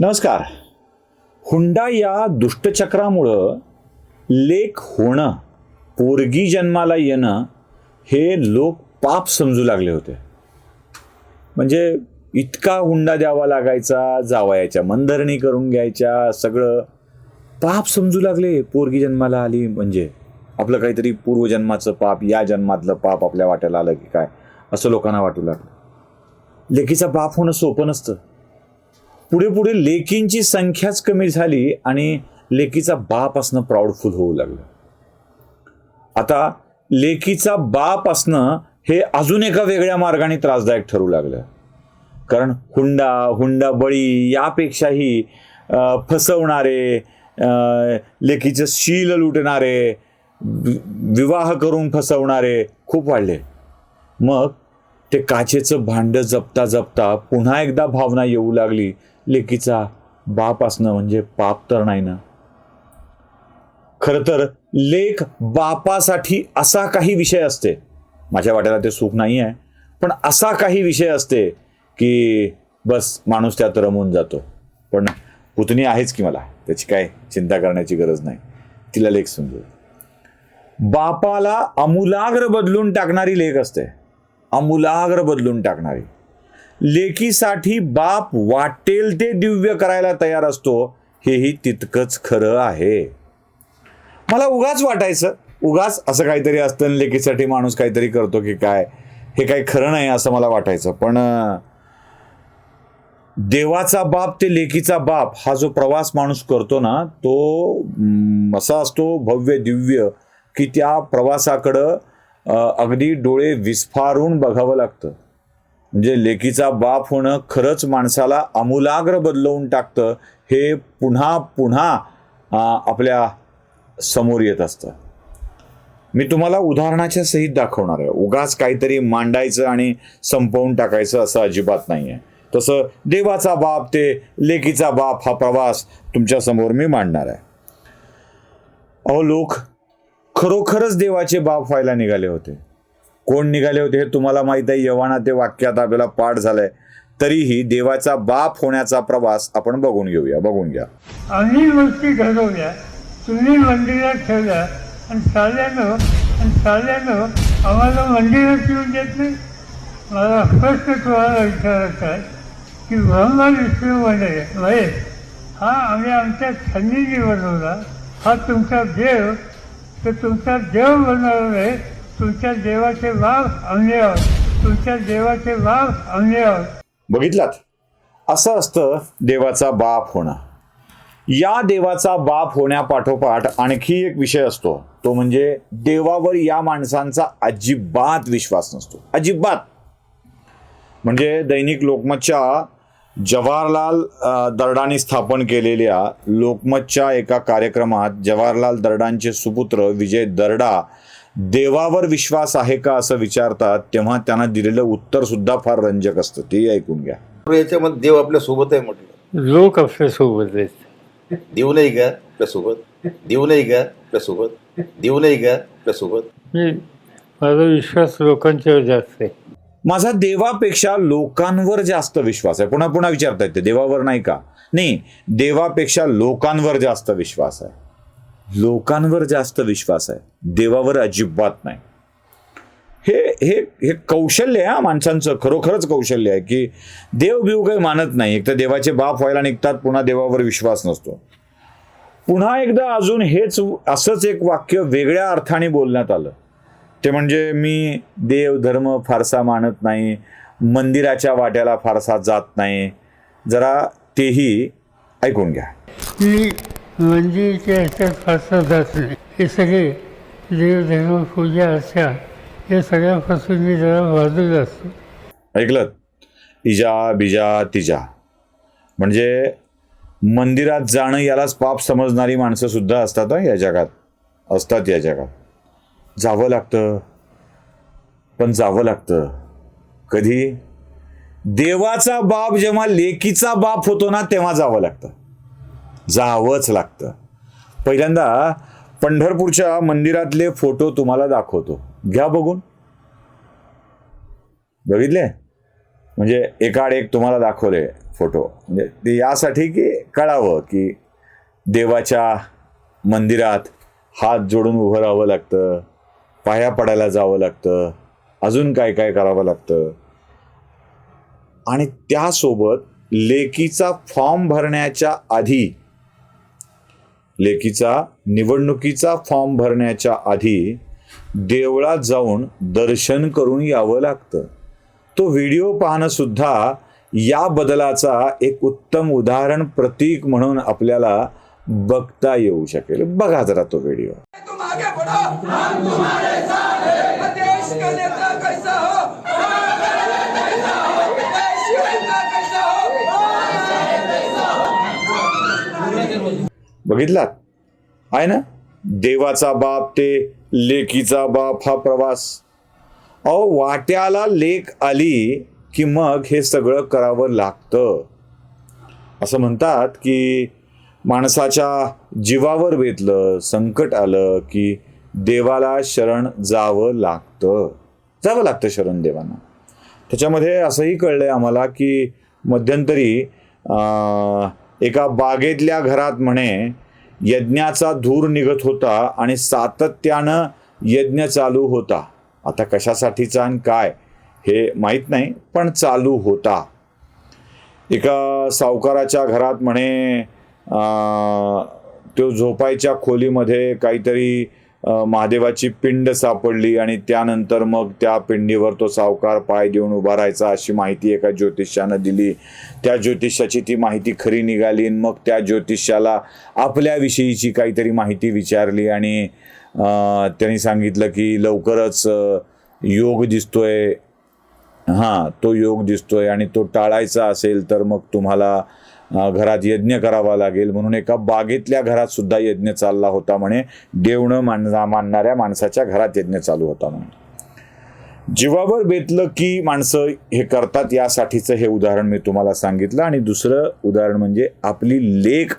नमस्कार. हुंडा या दुष्टचक्रामुळं लेख होणं पोरगी जन्माला येणं हे लोक पाप समजू लागले होते. म्हणजे इतका हुंडा द्यावा लागायचा जावयाच्या मंदरणी करून घ्यायच्या सगळं पाप समजू लागले. पोरगी जन्माला आली म्हणजे आपलं काहीतरी पूर्वजन्माचं पाप या जन्मातलं पाप आपल्या वाट्याला आलं की काय असं लोकांना वाटू लागलं. लेकीचा बाप होणं सोपं नसतं. पुढे पुढे लेकींची संख्याच कमी झाली आणि लेकीचा बाप असणं प्राऊडफुल होऊ लागलं. आता लेकीचा बाप असणं हे अजून एका वेगळ्या मार्गाने त्रासदायक ठरू लागलं. कारण हुंडा हुंडा बळी यापेक्षाही फसवणारे लेकीचं शील लुटणारे विवाह करून फसवणारे खूप वाढले. मग ते काचेचं भांडं जपता जपता पुन्हा एकदा भावना येऊ लागली. लेकीचा बाप असणं म्हणजे पाप तर नाही ना? खरं तर लेख बापासाठी असा काही विषय असते. माझ्या वाट्याला ते सुख नाही आहे पण असा काही विषय असते की बस माणूस त्यात रमून जातो. पण पुतणी आहेच की मला त्याची काय चिंता करण्याची गरज नाही. तिला लेख समजू बापाला अमूलाग्र बदलून टाकणारी लेख असते. अमूलाग्र बदलून टाकणारी. लेकीसाठी बाप वाटेल ते दिव्य करायला तयार असतो हेही तितकंच खरं आहे. मला उगाच वाटायचं उगाच असं काहीतरी असतं आणि लेकीसाठी माणूस काहीतरी करतो की काय हे काही खरं नाही असं मला वाटायचं. पण देवाचा बाप ते लेकीचा बाप हा जो प्रवास माणूस करतो ना तो असा असतो भव्य दिव्य की त्या प्रवासाकडं अगदी डोळे विस्फारून बघावं लागतं. म्हणजे लेकीचा बाप होणं खरंच माणसाला आमूलाग्र बदलवून टाकतं हे पुन्हा पुन्हा आपल्यासमोर येत असतं. मी तुम्हाला उदाहरणाच्या सहित दाखवणार आहे. उगाच काहीतरी मांडायचं आणि संपवून टाकायचं असं अजिबात नाही आहे तसं देवाचा बाप ते लेकीचा बाप हा प्रवास तुमच्यासमोर मी मांडणार आहे. अहो लोक खरोखरच देवाचे बाप व्हायला निघाले होते. कोण निघाले होते हे तुम्हाला माहीत आहे. यवाना ते वाक्यात आपल्याला पाठ झालंय. तरीही देवाचा बाप होण्याचा प्रवास आपण बघून घेऊया बघून घ्या. आम्ही गोष्टी घडवल्या. तुम्ही मंदिरात ठेवल्या आणि साल्यानं आणि साल्यानं आम्हाला मंदिरात येऊन देत नाही. मला स्पष्ट तुम्हाला विचारायचा आहे की ब्रह्मा विष्णू मंदिर महेश हा आम्ही आमच्या छंदीने बनवला. हा तुमचा देव तर तुमचा देव बनवला आहे. तुमच्या देवाचे वाव अन्य तुमच्या देवाचे वाव अन्य बघितलात? असं असतं देवाचा बाप होणं. या देवाचा बाप होण्यापाठोपाठ आणखी एक विषय असतो. तो म्हणजे देवावर या माणसांचा अजिबात विश्वास नसतो. अजिबात. म्हणजे दैनिक लोकमतच्या जवाहरलाल अ, दर्डांनी स्थापन केलेल्या लोकमतच्या एका कार्यक्रमात जवाहरलाल दर्डांचे सुपुत्र विजय दर्डा देवावर विश्वास आहे का असं विचारतात तेव्हा त्यांना दिलेलं उत्तर सुद्धा फार रंजक असतं. ते ऐकून घ्या. याच्यामध्ये देव आपल्यासोबत आहे म्हटलं. लोक आपल्यासोबत आहेत. देव नाही का आपल्यासोबत? देव नाही का आपल्यासोबत? देव नाही का आपल्यासोबत? मी माझा विश्वास लोकांच्यावर जास्त आहे. माझा देवापेक्षा लोकांवर जास्त विश्वास आहे. पुन्हा पुन्हा विचारता येते देवावर नाही का? नाही देवापेक्षा लोकांवर जास्त विश्वास आहे. लोकांवर जास्त विश्वास आहे. देवावर अजिबात नाही. हे हे हे कौशल्य आहे हा माणसांचं. खरोखरच कौशल्य आहे की देव बिव काही मानत नाही. एक तर देवाचे बाप व्हायला निघतात पुन्हा देवावर विश्वास नसतो. पुन्हा एकदा अजून हेच असंच एक वाक्य वेगळ्या अर्थाने बोलण्यात आलं. ते म्हणजे मी देव धर्म फारसा मानत नाही. मंदिराच्या वाट्याला फारसा जात नाही. जरा तेही ऐकून घ्या. मंदिरच्या ह्याच्यात फारसा जात नाही. हे सगळे देवधर्म पूजा अर्चा या सगळ्यापासून मी जरा बाजूला असतो. ऐकलं? इजा बिजा तिजा. म्हणजे मंदिरात जाणं यालाच पाप समजणारी माणसं सुद्धा असतात या जगात. असतात या जगात. जावं लागतं. पण जावं लागतं. कधी? देवाचा बाप जेव्हा लेकीचा बाप होतो ना तेव्हा जावं लागतं. जावंच लागतं. पहिल्यांदा पंढरपूरच्या मंदिरातले फोटो तुम्हाला दाखवतो. घ्या बघून. बघितले? म्हणजे एकाड एक तुम्हाला दाखवले फोटो. म्हणजे ते यासाठी की कळावं की देवाच्या मंदिरात हात जोडून उभं राहावं लागतं पाया पडायला जावं लागतं अजून काय काय करावं लागतं. आणि त्यासोबत लेकीचा फॉर्म भरण्याच्या आधी लेकीचा निवडणुकीचा फॉर्म भरण्याच्या आधी देवळात जाऊन दर्शन करून यावं लागतं. तो व्हिडिओ पाहणं सुद्धा या बदलाचा एक उत्तम उदाहरण प्रतीक म्हणून आपल्याला बघता येऊ शकेल. बघा जरा तो व्हिडिओ. बघितलात? आहे ना? देवाचा बाप ते लेकीचा बाप हा प्रवास. अहो वाट्याला लेक आली की मग हे सगळं करावं लागतं. असं म्हणतात की माणसाच्या जीवावर बेतलं संकट आलं की देवाला शरण जावं लागतं. जावं लागतं शरण देवांना. त्याच्यामध्ये असंही कळलं आहे आम्हाला की मध्यंतरी एका बागेतल्या घरात म्हणे यज्ञाचा धूर निघत होता आणि सातत्यानं यज्ञ चालू होता. आता कशासाठीचा आणि काय हे माहीत नाही पण चालू होता. एका सावकाराच्या घरात म्हणे तो झोपायच्या खोलीमध्ये काहीतरी महादेवाची पिंड सापडली आणि त्यानंतर मग त्या पिंडीवर तो सावकार पाय देऊन उभा राहायचा अशी माहिती एका ज्योतिष्यानं दिली. त्या ज्योतिष्याची ती माहिती खरी निघाली आणि मग त्या ज्योतिष्याला आपल्याविषयीची काहीतरी माहिती विचारली आणि त्यांनी सांगितलं की लवकरच योग दिसतोय. हां तो योग दिसतोय आणि तो टाळायचा असेल तर मग तुम्हाला घरात यज्ञ करावा लागेल म्हणून एका बागेतल्या घरात सुद्धा यज्ञ चालला होता म्हणे. देवणं मानना मानणाऱ्या माणसाच्या घरात यज्ञ चालू होता म्हणे. जीवावर बेतलं की माणसं हे करतात यासाठीचं हे उदाहरण मी तुम्हाला सांगितलं. आणि दुसरं उदाहरण म्हणजे आपली लेख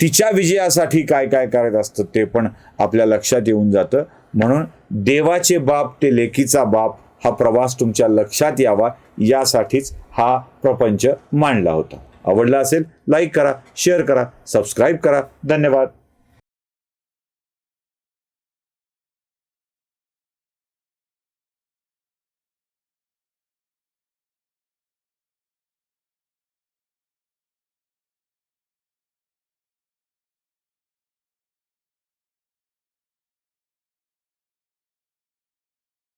तिच्या विजयासाठी काय काय करत असतं ते पण आपल्या लक्षात येऊन जातं. म्हणून देवाचे बाप ते लेकीचा बाप हा प्रवास तुमच्या लक्षात यावा. यासाठीच हा प्रपंच मांडला होता. आवडला असेल लाईक करा शेअर करा सबस्क्राईब करा. धन्यवाद.